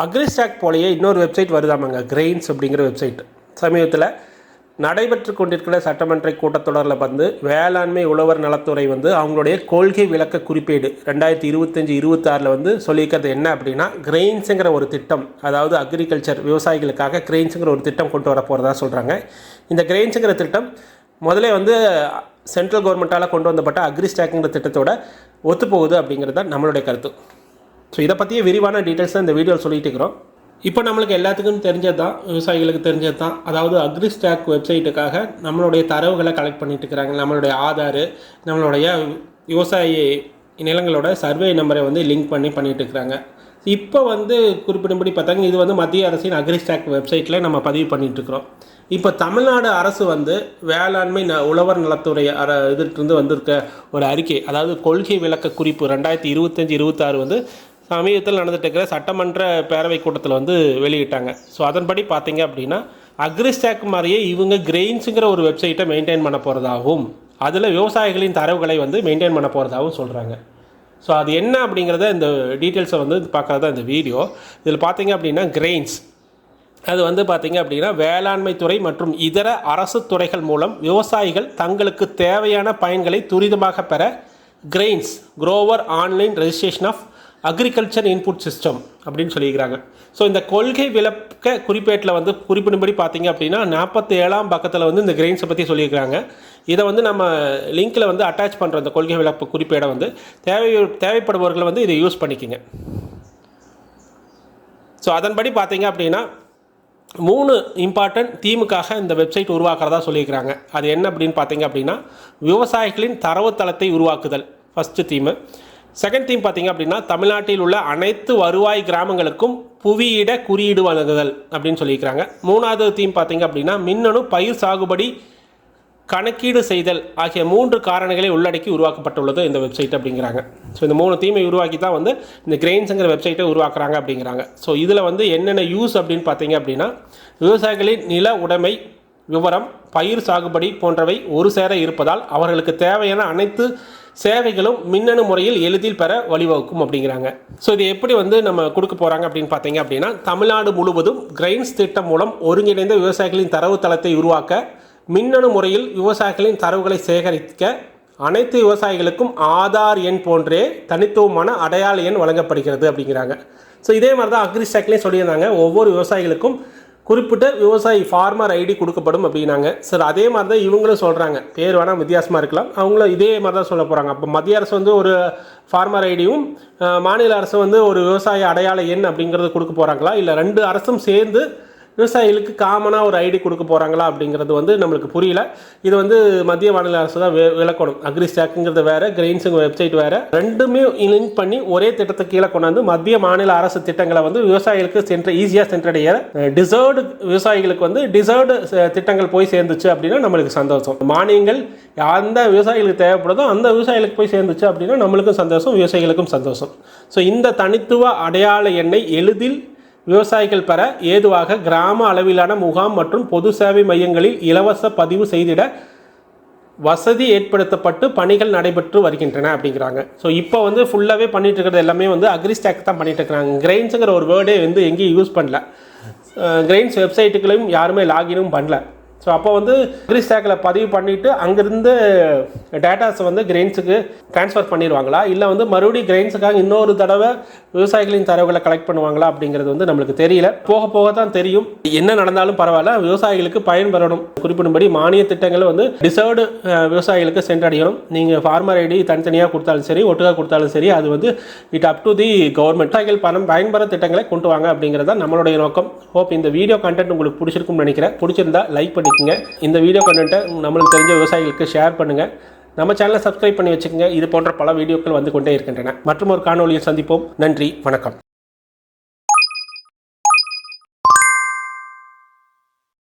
அக்ரிஸ்டாக் போலேயே இன்னொரு வெப்சைட் வருதாமாங்க? கிரெயின்ஸ் அப்படிங்கிற வெப்சைட் சமீபத்தில் நடைபெற்று கொண்டிருக்கிற சட்டமன்ற கூட்டத்தொடரில் வந்து வேளாண்மை உழவர் நலத்துறை வந்து அவங்களுடைய கொள்கை விளக்க குறிப்பேடு ரெண்டாயிரத்தி இருபத்தஞ்சி இருபத்தாறில் வந்து சொல்லியிருக்கிறது என்ன அப்படின்னா கிரெயின்ஸுங்கிற ஒரு திட்டம் அதாவது அக்ரிகல்ச்சர் விவசாயிகளுக்காக கிரெயின்ஸுங்கிற ஒரு திட்டம் கொண்டு வர போகிறதா சொல்கிறாங்க இந்த கிரெயின்ஸுங்கிற திட்டம் முதலே வந்து சென்ட்ரல் கவர்மெண்ட்டால் கொண்டு வந்தப்பட்ட அக்ரிஸ்டாக்குங்கிற திட்டத்தோட ஒத்துப்போகுது அப்படிங்கிறது தான் நம்மளுடைய கருத்து. ஸோ இதை பற்றிய விரிவான டீட்டெயில்ஸ் தான் இந்த வீடியோவில் சொல்லிட்டு இருக்கிறோம். இப்போ நம்மளுக்கு எல்லாத்துக்கும் தெரிஞ்சது தான் விவசாயிகளுக்கு தெரிஞ்சது தான் அதாவது அக்ரிஸ்டாக் வெப்சைட்டுக்காக நம்மளுடைய தரவுகளை கலெக்ட் பண்ணிட்டு இருக்கிறாங்க. நம்மளுடைய ஆதார் நம்மளுடைய விவசாயி நிலங்களோட சர்வே நம்பரை வந்து லிங்க் பண்ணி பண்ணிட்டு இருக்கிறாங்க. இப்போ வந்து குறிப்பிடும்படி பார்த்தாங்க இது வந்து மத்திய அரசின் அக்ரிஸ்டாக் வெப்சைட்டில் நம்ம பதிவு பண்ணிட்டுருக்கிறோம் இப்போ தமிழ்நாடு அரசு வந்து வேளாண்மை ந உழவர் நலத்துறை அர இதுலேருந்து வந்திருக்க ஒரு அறிக்கை அதாவது கொள்கை விளக்க குறிப்பு ரெண்டாயிரத்தி இருபத்தஞ்சி இருபத்தாறு வந்து சமீபத்தில் நடந்துகிட்டு இருக்கிற சட்டமன்ற பேரவை கூட்டத்தில் வந்து வெளியிட்டாங்க. ஸோ அதன்படி பார்த்தீங்க அப்படின்னா அக்ரிஸ்டாக் மாதிரியே இவங்க கிரெயின்ஸுங்கிற ஒரு வெப்சைட்டை மெயின்டைன் பண்ண போகிறதாகவும் அதில் விவசாயிகளின் தரவுகளை வந்து மெயின்டைன் பண்ண போகிறதாகவும் சொல்கிறாங்க ஸோ அது என்ன அப்படிங்கிறத இந்த டீட்டெயில்ஸை வந்து பார்க்குறதா இந்த வீடியோ. இதில் பார்த்தீங்க அப்படின்னா கிரெயின்ஸ் அது வந்து பார்த்திங்க அப்படின்னா வேளாண்மை துறை மற்றும் இதர அரசு துறைகள் மூலம் விவசாயிகள் தங்களுக்கு தேவையான பயன்களை துரிதமாக பெற grains grower online registration of agriculture input system அப்படின்னு சொல்லியிருக்கிறாங்க. ஸோ இந்த கொள்கை விளக்க குறிப்பேட்டில் வந்து குறிப்பிடும்படி பார்த்தீங்க அப்படின்னா நாற்பத்தி ஏழாம் பக்கத்தில் வந்து இந்த கிரெயின்ஸை பற்றி சொல்லியிருக்கிறாங்க. இதை வந்து நம்ம லிங்க்கில் வந்து அட்டாச் பண்ணுற இந்த கொள்கை விளக்க குறிப்பேடை வந்து தேவை தேவைப்படுபவர்கள் வந்து இதை யூஸ் பண்ணிக்கோங்க. ஸோ அதன்படி பார்த்தீங்க அப்படின்னா மூணு இம்பார்ட்டன்ட் தீமுக்காக இந்த வெப்சைட் உருவாக்குறதா சொல்லியிருக்கிறாங்க. அது என்ன அப்படின்னு பார்த்தீங்க அப்படின்னா விவசாயிகளின் தரவுத்தளத்தை உருவாக்குதல் ஃபஸ்ட்டு தீமு. செகண்ட் தீம் பார்த்தீங்க அப்படின்னா தமிழ்நாட்டில் உள்ள அனைத்து வருவாய் கிராமங்களுக்கும் புவியிட குறியீடு வழங்குதல் அப்படின்னு சொல்லியிருக்கிறாங்க. மூணாவது தீம் பார்த்தீங்க அப்படின்னா மின்னணு பயிர் சாகுபடி கணக்கீடு செய்தல் ஆகிய மூன்று காரணங்களை உள்ளடக்கி உருவாக்கப்பட்டுள்ளது இந்த வெப்சைட் அப்படிங்கிறாங்க. ஸோ இந்த மூணு தீமை உருவாக்கி தான் வந்து இந்த கிரெயின்ஸுங்கிற வெப்சைட்டை உருவாக்குறாங்க அப்படிங்கிறாங்க. ஸோ இதில் வந்து என்னென்ன யூஸ் அப்படின்னு பார்த்தீங்க அப்படின்னா விவசாயிகளின் நில உடைமை விவரம் பயிர் சாகுபடி போன்றவை ஒரு சேர இருப்பதால் அவர்களுக்கு தேவையான அனைத்து சேவைகளும் மின்னணு முறையில் எளிதில் பெற வழிவகுக்கும் அப்படிங்கிறாங்க. ஸோ இது எப்படி வந்து நம்ம கொடுக்க போகிறாங்க அப்படின்னு பார்த்தீங்க அப்படின்னா தமிழ்நாடு முழுவதும் கிரைன்ஸ் திட்டம் மூலம் ஒருங்கிணைந்த விவசாயிகளின் தரவுத்தளத்தை உருவாக்க மின்னணு முறையில் விவசாயிகளின் தரவுகளை சேகரிக்க அனைத்து விவசாயிகளுக்கும் ஆதார் எண் போன்றே தனித்துவமான அடையாள எண் வழங்கப்படுகிறது அப்படிங்கிறாங்க. ஸோ இதே மாதிரி தான் அக்ரிஸ்டாக்லேயும் சொல்லியிருந்தாங்க. ஒவ்வொரு விவசாயிகளுக்கும் குறிப்பிட்ட விவசாயி ஃபார்மர் ஐடி கொடுக்கப்படும் அப்படின்னாங்க. சார் அதே மாதிரி தான் இவங்களும் சொல்கிறாங்க பேர் வேணால் வித்தியாசமாக இருக்கலாம். அவங்களும் இதே மாதிரி தான் சொல்ல போகிறாங்க அப்போ மத்திய அரசு வந்து ஒரு ஃபார்மர் ஐடியும் மாநில அரசு வந்து ஒரு விவசாய அடையாள எண் அப்படிங்கிறது கொடுக்க போகிறாங்களா இல்லை ரெண்டு அரசும் சேர்ந்து விவசாயிகளுக்கு காமனாக ஒரு ஐடி கொடுக்க போகிறாங்களா அப்படிங்கிறது வந்து நம்மளுக்கு புரியல. இது வந்து மத்திய மாநில அரசு தான் விளக்கணும். அக்ரி ஸ்டாக்குங்கிறது வேறு கிரெயின்ஸுங்க வெப்சைட் வேறு. ரெண்டுமே லிங்க் பண்ணி ஒரே திட்டத்தை கீழே கொண்டாந்து மத்திய மாநில அரசு திட்டங்களை வந்து விவசாயிகளுக்கு சென்ற ஈஸியாக சென்றடைய டிசர்வ்டு விவசாயிகளுக்கு வந்து டிசர்வ்டு திட்டங்கள் போய் சேர்ந்துச்சு அப்படின்னா நம்மளுக்கு சந்தோஷம். மானியங்கள் எந்த விவசாயிகளுக்கு தேவைப்படுதோ அந்த விவசாயிகளுக்கு போய் சேர்ந்துச்சு அப்படின்னா நம்மளுக்கும் சந்தோஷம் விவசாயிகளுக்கும் சந்தோஷம். ஸோ இந்த தனித்துவ அடையாள எண்ணை எளிதில் விவசாயிகள் பெற ஏதுவாக கிராம அளவிலான முகாம் மற்றும் பொது சேவை மையங்களில் இலவச பதிவு செய்திட வசதி ஏற்படுத்தப்பட்டு பணிகள் நடைபெற்று வருகின்றன அப்படிங்கிறாங்க. ஸோ இப்போ வந்து ஃபுல்லாகவே பண்ணிட்டு இருக்கிறது எல்லாமே வந்து அக்ரிஸ்டாக் தான் பண்ணிட்டு இருக்கிறாங்க. கிரெயின்ஸுங்கிற ஒரு வேர்டே வந்து எங்கேயும் யூஸ் பண்ணல. கிரெயின்ஸ் வெப்சைட்டுகளையும் யாருமே லாகினும் பண்ணல. ஸோ அப்போ வந்து அக்ரிஸ்டாக்கில் பதிவு பண்ணிவிட்டு அங்கேருந்து டேட்டாஸை வந்து கிரெயின்ஸுக்கு ட்ரான்ஸ்ஃபர் பண்ணிடுவாங்களா இல்லை வந்து மறுபடியும் கிரெயின்ஸுக்காக இன்னொரு தடவை விவசாயிகளின் தரவுகளை கலெக்ட் பண்ணுவாங்களா அப்படிங்கிறது வந்து நம்மளுக்கு தெரியல. போக போக தான் தெரியும். என்ன நடந்தாலும் பரவாயில்ல. விவசாயிகளுக்கு பயன்பெறணும் குறிப்பிடும்படி மானிய திட்டங்கள் வந்து டிசர்வ்டு விவசாயிகளுக்கு சென்றடையணும். நீங்கள் ஃபார்மர் ஐடி தனித்தனியாக கொடுத்தாலும் சரி ஒட்டுக்காக கொடுத்தாலும் சரி அது வந்து it up to the government விவசாயிகள் பணம் பயன்பெற திட்டங்களை கொண்டு வாங்க அப்படிங்கிறது தான் நம்மளுடைய நோக்கம். ஹோப் இந்த வீடியோ கண்டென்ட் உங்களுக்கு பிடிச்சிருக்கும்னு நினைக்கிறேன். பிடிச்சிருந்தா லைக் பண்ணிக்கோங்க. இந்த வீடியோ கண்டென்ட்டை நம்மளுக்கு தெரிஞ்ச விவசாயிகளுக்கு ஷேர் பண்ணுங்கள் நம்ம சேனலை சப்ஸ்கிரைப் பண்ணி வச்சுக்கோங்க. இது போன்ற பல வீடியோக்கள் வந்து கொண்டே இருக்கின்றன. மற்றும் ஒரு காணொலியில் சந்திப்போம். நன்றி. வணக்கம்.